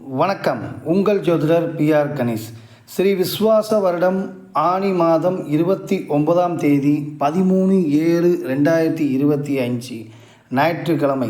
வணக்கம். உங்கள் ஜோதிடர் பி ஆர் கணேஷ். ஸ்ரீ விஸ்வாச வருடம் ஆனி மாதம் இருபத்தி ஒன்பதாம் தேதி பதிமூணு ஏழு ரெண்டாயிரத்தி இருபத்தி அஞ்சு ஞாயிற்றுக்கிழமை.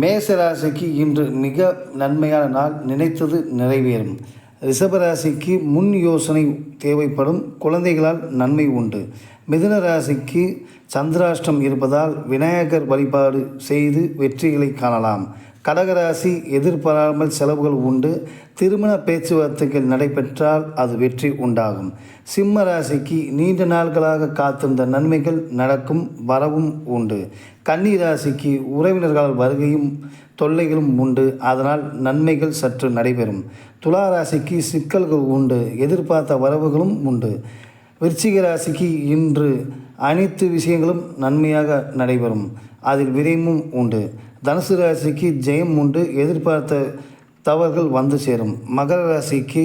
மேசராசிக்கு இன்று மிக நன்மையான நாள் நினைத்தது நிறைவேறும். ரிஷபராசிக்கு முன் யோசனை தேவைப்படும் குழந்தைகளால் நன்மை உண்டு. மிதுன ராசிக்கு சந்திராஷ்டம் இருப்பதால் விநாயகர் வழிபாடு செய்து வெற்றிகளை காணலாம். கடகராசி எதிர்பாராமல் செலவுகள் உண்டு. திருமண பேச்சுவார்த்தைகள் நடைபெற்றால் அது வெற்றி உண்டாகும். சிம்ம ராசிக்கு நீண்ட நாள்களாக காத்திருந்த நன்மைகள் நடக்கும் வரவும் உண்டு. கன்னி ராசிக்கு உறவினர்களால் வருகையும் தொல்லைகளும் உண்டு. அதனால் நன்மைகள் சற்று நடைபெறும். துலா ராசிக்கு சிக்கல்கள் உண்டு. எதிர்பார்த்த வரவுகளும் உண்டு. விருச்சிக ராசிக்கு இன்று அனைத்து விஷயங்களும் நன்மையாக நடைபெறும். அதில் விரைவும் உண்டு. தனுசு ராசிக்கு ஜெயம் உண்டு. எதிர்பார்த்த தவறுகள் வந்து சேரும். மகர ராசிக்கு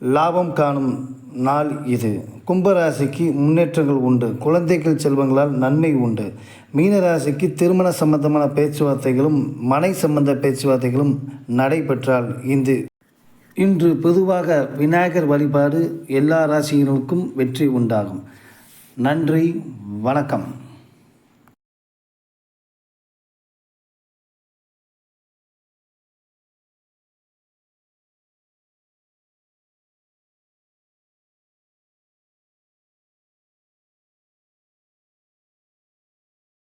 லாபம் காணும் நாள் இது. கும்பராசிக்கு முன்னேற்றங்கள் உண்டு. குழந்தைகள் செல்வங்களால் நன்மை உண்டு. மீனராசிக்கு திருமண சம்பந்தமான பேச்சுவார்த்தைகளும் மனை சம்பந்த பேச்சுவார்த்தைகளும் நடைபெற்றால் இந்து. இன்று பொதுவாக விநாயகர் வழிபாடு எல்லா ராசியினருக்கும் வெற்றி உண்டாகும். நன்றி வணக்கம்.